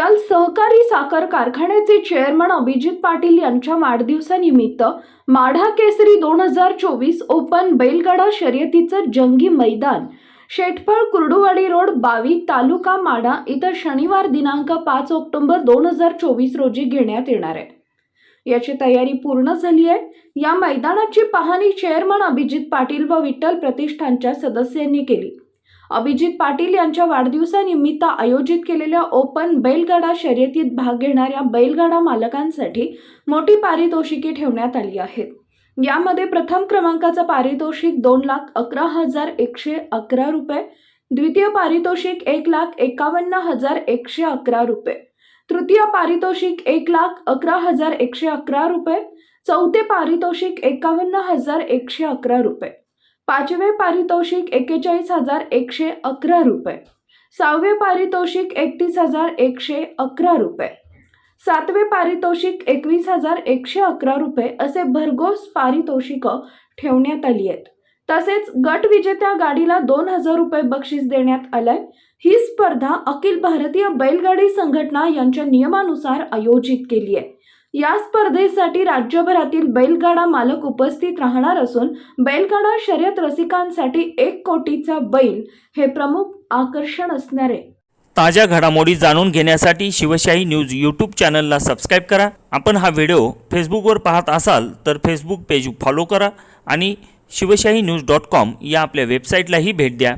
विठ्ठल सहकारी साखर कारखान्याचे चेअरमन अभिजित पाटील यांच्या वाढदिवसानिमित्त माढा केसरी दोन हजार चोवीस ओपन बैलगाडा शर्यतीचं जंगी मैदान. शेटफळ कुर्डुवाडी रोड बावी तालुका माढा इथं शनिवार दिनांक पाच ऑक्टोबर दोन हजार चोवीस रोजी घेण्यात येणार आहे. याची तयारी पूर्ण झाली आहे. या मैदानाची पाहणी चेअरमन अभिजित पाटील व विठ्ठल प्रतिष्ठानच्या सदस्यांनी केली. अभिजित पाटील यांच्या वाढदिवसानिमित्त आयोजित केलेल्या ओपन बैलगाडा शर्यतीत भाग घेणाऱ्या बैलगाडा मालकांसाठी मोठी पारितोषिके ठेवण्यात आली आहेत. यामध्ये प्रथम क्रमांकाचं पारितोषिक दोन लाख अकरा हजार एकशे अकरा रुपये द्वितीय पारितोषिक एक लाख एकावन्न हजार एकशे अकरा रुपये तृतीय पारितोषिक एक लाख अकरा हजार एकशे अकरा रुपये चौथे पारितोषिक एकावन्न हजार एकशे अकरा रुपये. पाचवे पारितोषिक एक्केचाळीस हजार एकशे अकरा रुपये. सहावे पारितोषिक एकतीस हजार एकशे अकरा रुपये. सातवे पारितोषिक एकवीस हजार एकशे अकरा रुपये असे भरघोस पारितोषिकं ठेवण्यात आली आहेत. तसेच गटविजेत्या गाडीला दोन हजार रुपये बक्षीस देण्यात आलंय. ही स्पर्धा अखिल भारतीय बैलगाडी संघटना यांच्या नियमानुसार आयोजित केली आहे. या स्पर्धेसाठी राज्यभरातील बैलगाडा मालक उपस्थित राहणार असून बैलगाडा शर्यत रसिकांसाठी एक कोटीचा बैल हे प्रमुख आकर्षण असणार. आहे ताज्या घडामोडी जाणून घेण्यासाठी शिवशाही न्यूज यूट्यूब चॅनलला सबस्क्राईब करा. आपण हा व्हिडिओ फेसबुकवर पाहत असाल तर फेसबुक पेज फॉलो करा आणि शिवशाही न्यूज डॉट कॉम या आपल्या वेबसाईटलाही भेट द्या.